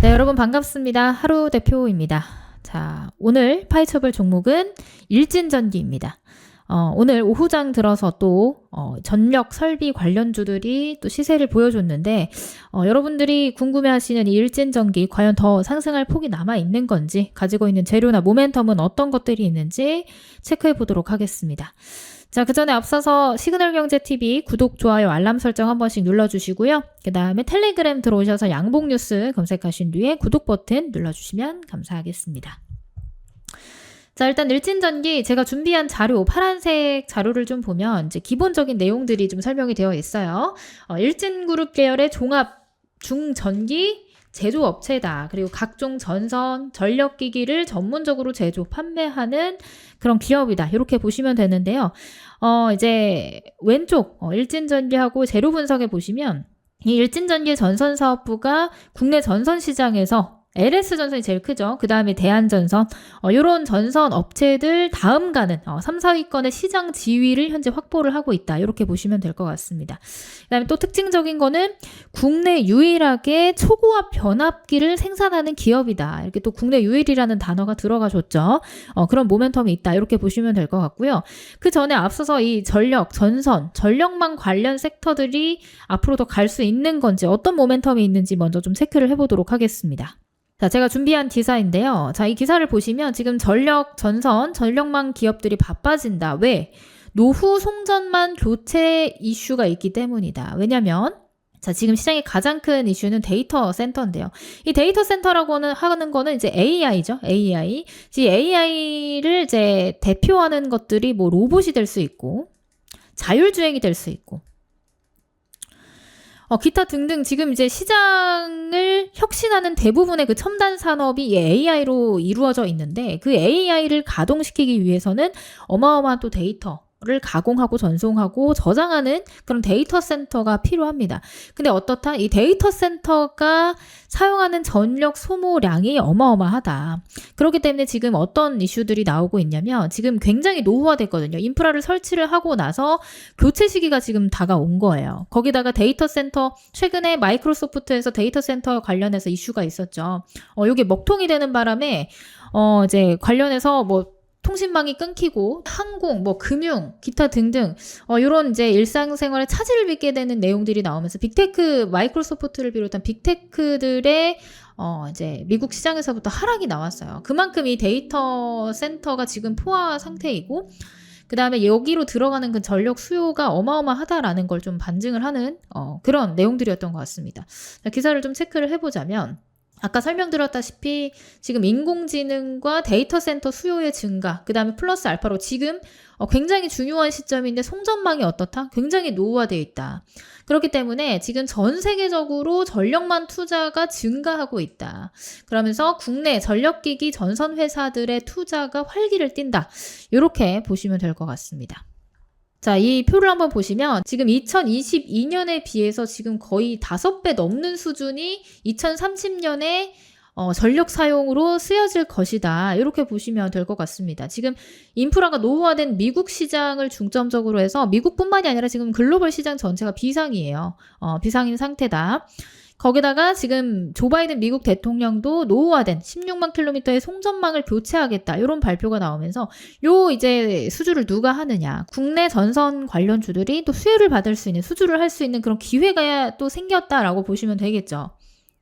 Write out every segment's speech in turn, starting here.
네, 여러분 반갑습니다. 하루 대표입니다. 자, 오늘 파이처블 종목은 일진전기입니다. 어, 오늘 오후장 들어서 또 어, 전력 설비 관련주들이 또 시세를 보여줬는데 어, 여러분들이 궁금해하시는 이 일진전기 과연 더 상승할 폭이 남아 있는 건지 가지고 있는 재료나 모멘텀은 어떤 것들이 있는지 체크해 보도록 하겠습니다. 자, 그 전에 앞서서 시그널 경제TV 구독, 좋아요, 알람 설정 한 번씩 눌러주시고요. 그 다음에 텔레그램 들어오셔서 양봉 뉴스 검색하신 뒤에 구독 버튼 눌러주시면 감사하겠습니다. 자, 일단 일진전기 제가 준비한 자료, 파란색 자료를 좀 보면 이제 기본적인 내용들이 좀 설명이 되어 있어요. 어, 일진그룹 계열의 종합 중전기 제조업체다. 그리고 각종 전선, 전력기기를 전문적으로 제조, 판매하는 그런 기업이다. 이렇게 보시면 되는데요. 어, 이제 왼쪽, 어, 일진전기하고 재료 분석에 보시면 이 일진전기 전선사업부가 국내 전선 시장에서 LS 전선이 제일 크죠. 그 다음에 대한전선, 어, 이런 전선 업체들 다음 가는 어, 3, 4위권의 시장 지위를 현재 확보를 하고 있다. 이렇게 보시면 될 것 같습니다. 그 다음에 또 특징적인 거는 국내 유일하게 초고압 변압기를 생산하는 기업이다. 이렇게 또 국내 유일이라는 단어가 들어가줬죠. 어, 그런 모멘텀이 있다. 이렇게 보시면 될 것 같고요. 그 전에 앞서서 이 전력, 전선, 전력망 관련 섹터들이 앞으로 더 갈 수 있는 건지 어떤 모멘텀이 있는지 먼저 좀 체크를 해보도록 하겠습니다. 자, 제가 준비한 기사인데요. 자, 이 기사를 보시면 지금 전력, 전선, 전력망 기업들이 바빠진다. 왜? 노후 송전만 교체 이슈가 있기 때문이다. 왜냐면, 자, 지금 시장의 가장 큰 이슈는 데이터 센터인데요. 이 데이터 센터라고는 하는 거는 이제 AI죠. AI. 이 AI를 이제 대표하는 것들이 뭐 로봇이 될 수 있고, 자율주행이 될 수 있고, 어, 기타 등등 지금 이제 시장을 혁신하는 대부분의 그 첨단 산업이 AI로 이루어져 있는데 그 AI를 가동시키기 위해서는 어마어마한 또 데이터 를 가공하고 전송하고 저장하는 그런 데이터 센터가 필요합니다. 근데 어떻다? 이 데이터 센터가 사용하는 전력 소모량이 어마어마하다. 그렇기 때문에 지금 어떤 이슈들이 나오고 있냐면 지금 굉장히 노후화됐거든요. 인프라를 설치를 하고 나서 교체 시기가 지금 다가온 거예요. 거기다가 데이터 센터 최근에 마이크로소프트에서 데이터 센터 관련해서 이슈가 있었죠. 어, 이게 먹통이 되는 바람에 어, 이제 관련해서 뭐 통신망이 끊기고 항공, 뭐 금융, 기타 등등 어 이런 이제 일상생활에 차질을 빚게 되는 내용들이 나오면서 빅테크 마이크로소프트를 비롯한 빅테크들의 어 이제 미국 시장에서부터 하락이 나왔어요. 그만큼 이 데이터 센터가 지금 포화 상태이고 그 다음에 여기로 들어가는 그 전력 수요가 어마어마하다라는 걸 좀 반증을 하는 어, 그런 내용들이었던 것 같습니다. 기사를 좀 체크를 해보자면 아까 설명드렸다시피 지금 인공지능과 데이터 센터 수요의 증가, 그 다음에 플러스 알파로 지금 어, 굉장히 중요한 시점인데 송전망이 어떻다? 굉장히 노후화되어 있다. 그렇기 때문에 지금 전 세계적으로 전력만 투자가 증가하고 있다. 그러면서 국내 전력기기 전선 회사들의 투자가 활기를 띈다. 이렇게 보시면 될 것 같습니다. 자, 이 표를 한번 보시면 지금 2022년에 비해서 지금 거의 5배 넘는 수준이 2030년에 어, 전력 사용으로 쓰여질 것이다. 이렇게 보시면 될 것 같습니다. 지금 인프라가 노후화된 미국 시장을 중점적으로 해서 미국뿐만이 아니라 지금 글로벌 시장 전체가 비상이에요. 어, 비상인 상태다. 거기다가 지금 조 바이든 미국 대통령도 노후화된 16만 킬로미터의 송전망을 교체하겠다. 이런 발표가 나오면서 요 이제 수주를 누가 하느냐. 국내 전선 관련주들이 또 수혜를 받을 수 있는 수주를 할 수 있는 그런 기회가 또 생겼다라고 보시면 되겠죠.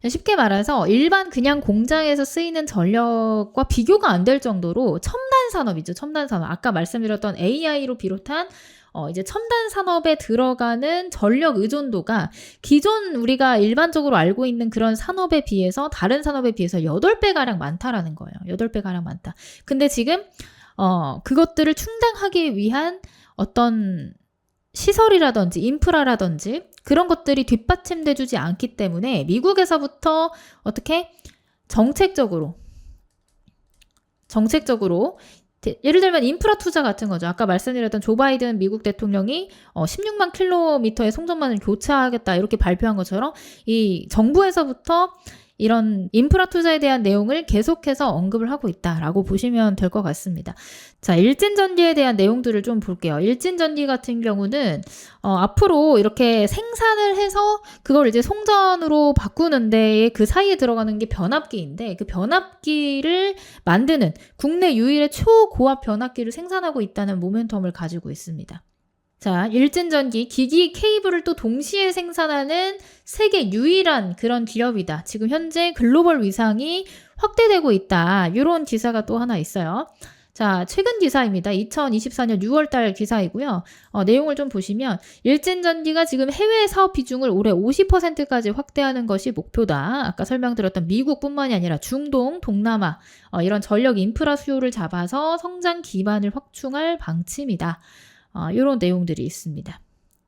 쉽게 말해서 일반 그냥 공장에서 쓰이는 전력과 비교가 안 될 정도로 첨단 산업이죠. 첨단 산업. 아까 말씀드렸던 AI로 비롯한 어, 이제 첨단 산업에 들어가는 전력 의존도가 기존 우리가 일반적으로 알고 있는 그런 산업에 비해서 다른 산업에 비해서 8배가량 많다라는 거예요. 8배가량 많다. 근데 지금, 어, 그것들을 충당하기 위한 어떤 시설이라든지 인프라라든지 그런 것들이 뒷받침돼 주지 않기 때문에 미국에서부터 어떻게 정책적으로 정책적으로 예를 들면 인프라 투자 같은 거죠. 아까 말씀드렸던 조 바이든 미국 대통령이 어 16만 킬로미터의 송전망을 교체하겠다 이렇게 발표한 것처럼 이 정부에서부터 이런 인프라 투자에 대한 내용을 계속해서 언급을 하고 있다라고 보시면 될 것 같습니다. 자, 일진전기에 대한 내용들을 좀 볼게요. 일진전기 같은 경우는 어, 앞으로 이렇게 생산을 해서 그걸 이제 송전으로 바꾸는 데에 그 사이에 들어가는 게 변압기인데 그 변압기를 만드는 국내 유일의 초고압 변압기를 생산하고 있다는 모멘텀을 가지고 있습니다. 자, 일진전기 기기 케이블을 또 동시에 생산하는 세계 유일한 그런 기업이다. 지금 현재 글로벌 위상이 확대되고 있다. 이런 기사가 또 하나 있어요. 자, 최근 기사입니다. 2024년 6월 달 기사이고요. 어, 내용을 좀 보시면 일진전기가 지금 해외 사업 비중을 올해 50%까지 확대하는 것이 목표다. 아까 설명드렸던 미국뿐만이 아니라 중동, 동남아 어, 이런 전력 인프라 수요를 잡아서 성장 기반을 확충할 방침이다. 어, 이런 내용들이 있습니다.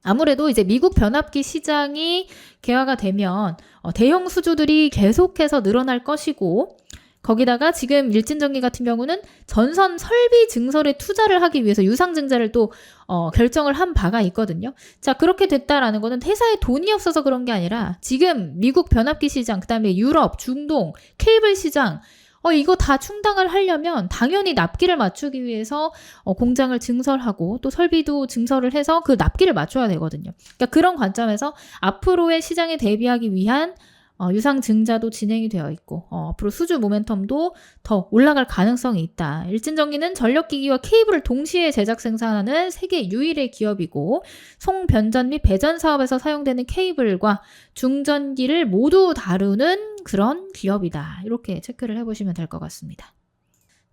아무래도 이제 미국 변압기 시장이 개화가 되면 어, 대형 수주들이 계속해서 늘어날 것이고 거기다가 지금 일진전기 같은 경우는 전선 설비 증설에 투자를 하기 위해서 유상증자를 또 어, 결정을 한 바가 있거든요. 자 그렇게 됐다라는 거는 회사에 돈이 없어서 그런 게 아니라 지금 미국 변압기 시장, 그다음에 유럽, 중동, 케이블 시장 어, 이거 다 충당을 하려면 당연히 납기를 맞추기 위해서 어, 공장을 증설하고 또 설비도 증설을 해서 그 납기를 맞춰야 되거든요. 그러니까 그런 관점에서 앞으로의 시장에 대비하기 위한 어, 유상 증자도 진행이 되어 있고 어, 앞으로 수주 모멘텀도 더 올라갈 가능성이 있다. 일진전기는 전력기기와 케이블을 동시에 제작 생산하는 세계 유일의 기업이고 송변전 및 배전 사업에서 사용되는 케이블과 중전기를 모두 다루는 그런 기업이다. 이렇게 체크를 해보시면 될 것 같습니다.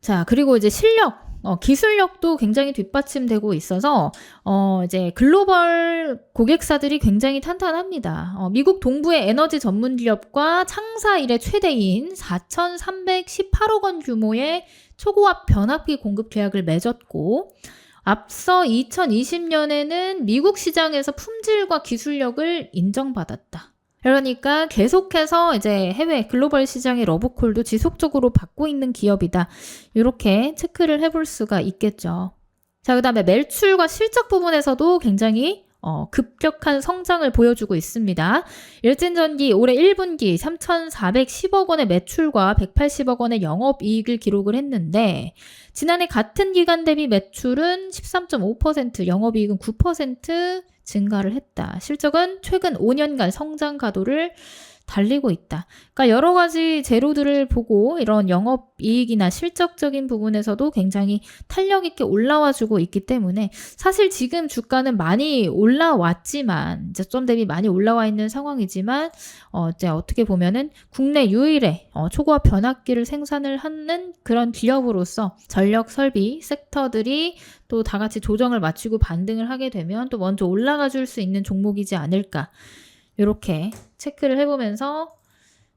자, 그리고 이제 실력, 어, 기술력도 굉장히 뒷받침되고 있어서, 어, 이제 글로벌 고객사들이 굉장히 탄탄합니다. 어, 미국 동부의 에너지 전문 기업과 창사 이래 최대인 4,318억 원 규모의 초고압 변압기 공급 계약을 맺었고, 앞서 2020년에는 미국 시장에서 품질과 기술력을 인정받았다. 그러니까 계속해서 이제 해외 글로벌 시장의 러브콜도 지속적으로 받고 있는 기업이다. 이렇게 체크를 해볼 수가 있겠죠. 자, 그 다음에 매출과 실적 부분에서도 굉장히 어, 급격한 성장을 보여주고 있습니다. 일진전기 올해 1분기 3,410억 원의 매출과 180억 원의 영업이익을 기록을 했는데 지난해 같은 기간 대비 매출은 13.5%, 영업이익은 9% 증가를 했다. 실적은 최근 5년간 성장 가도를 달리고 있다. 그러니까 여러 가지 재료들을 보고 이런 영업 이익이나 실적적인 부분에서도 굉장히 탄력 있게 올라와 주고 있기 때문에 사실 지금 주가는 많이 올라왔지만 이제 좀 대비 많이 올라와 있는 상황이지만 어 이제 어떻게 보면은 국내 유일의 어 초고압 변압기를 생산을 하는 그런 기업으로서 전력 설비 섹터들이 또 다 같이 조정을 마치고 반등을 하게 되면 또 먼저 올라가 줄 수 있는 종목이지 않을까. 이렇게 체크를 해보면서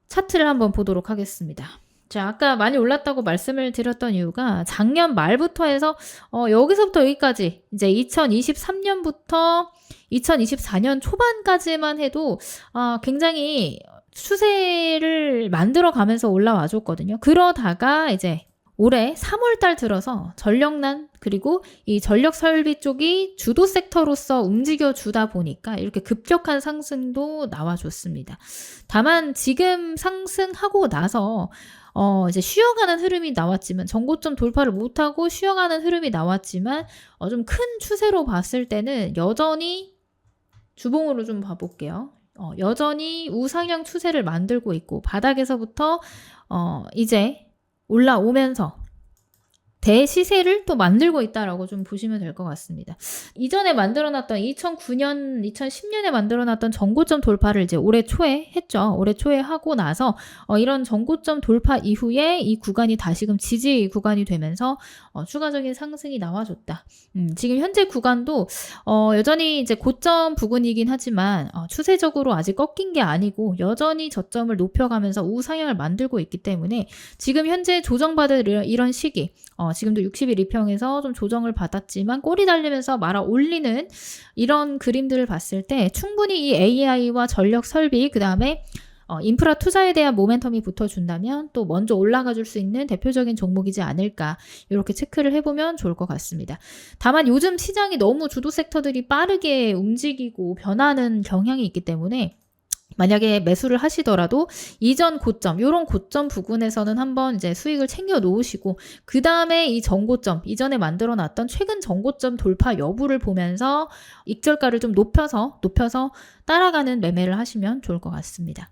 차트를 한번 보도록 하겠습니다. 자, 아까 많이 올랐다고 말씀을 드렸던 이유가 작년 말부터 해서 어, 여기서부터 여기까지 이제 2023년부터 2024년 초반까지만 해도 어, 굉장히 추세를 만들어 가면서 올라와 줬거든요. 그러다가 이제 올해 3월 달 들어서 전력난 그리고 이 전력 설비 쪽이 주도 섹터로서 움직여 주다 보니까 이렇게 급격한 상승도 나와줬습니다. 다만 지금 상승하고 나서 어, 이제 쉬어가는 흐름이 나왔지만, 전고점 돌파를 못하고 쉬어가는 흐름이 나왔지만, 어, 좀 큰 추세로 봤을 때는 여전히 주봉으로 좀 봐볼게요. 어, 여전히 우상향 추세를 만들고 있고, 바닥에서부터, 어, 이제 올라오면서 대시세를 또 만들고 있다라고 좀 보시면 될 것 같습니다. 이전에 만들어놨던 2009년, 2010년에 만들어놨던 전고점 돌파를 이제 올해 초에 했죠. 올해 초에 하고 나서 어, 이런 전고점 돌파 이후에 이 구간이 다시금 지지 구간이 되면서 어, 추가적인 상승이 나와줬다. 음, 지금 현재 구간도 어, 여전히 이제 고점 부근이긴 하지만 어, 추세적으로 아직 꺾인 게 아니고 여전히 저점을 높여가면서 우상향을 만들고 있기 때문에 지금 현재 조정받을 이런 시기 어, 지금도 60일 이평에서 좀 조정을 받았지만 꼬리 달리면서 말아 올리는 이런 그림들을 봤을 때 충분히 이 AI와 전력 설비 그 다음에 어, 인프라 투자에 대한 모멘텀이 붙어준다면 또 먼저 올라가 줄 수 있는 대표적인 종목이지 않을까 이렇게 체크를 해보면 좋을 것 같습니다. 다만 요즘 시장이 너무 주도 섹터들이 빠르게 움직이고 변하는 경향이 있기 때문에 만약에 매수를 하시더라도 이전 고점, 요런 고점 부근에서는 한번 이제 수익을 챙겨 놓으시고, 그 다음에 이 전고점, 이전에 만들어 놨던 최근 전고점 돌파 여부를 보면서 익절가를 좀 높여서, 높여서 따라가는 매매를 하시면 좋을 것 같습니다.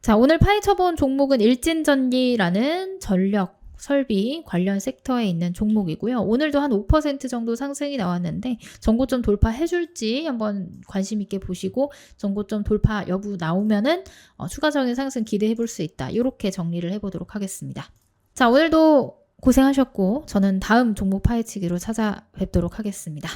자, 오늘 파헤쳐본 종목은 일진전기라는 전력, 설비 관련 섹터에 있는 종목이고요. 오늘도 한 5% 정도 상승이 나왔는데 전고점 돌파해줄지 한번 관심 있게 보시고 전고점 돌파 여부 나오면은 어, 추가적인 상승 기대해 볼 수 있다. 이렇게 정리를 해보도록 하겠습니다. 자, 오늘도 고생하셨고 저는 다음 종목 파헤치기로 찾아뵙도록 하겠습니다.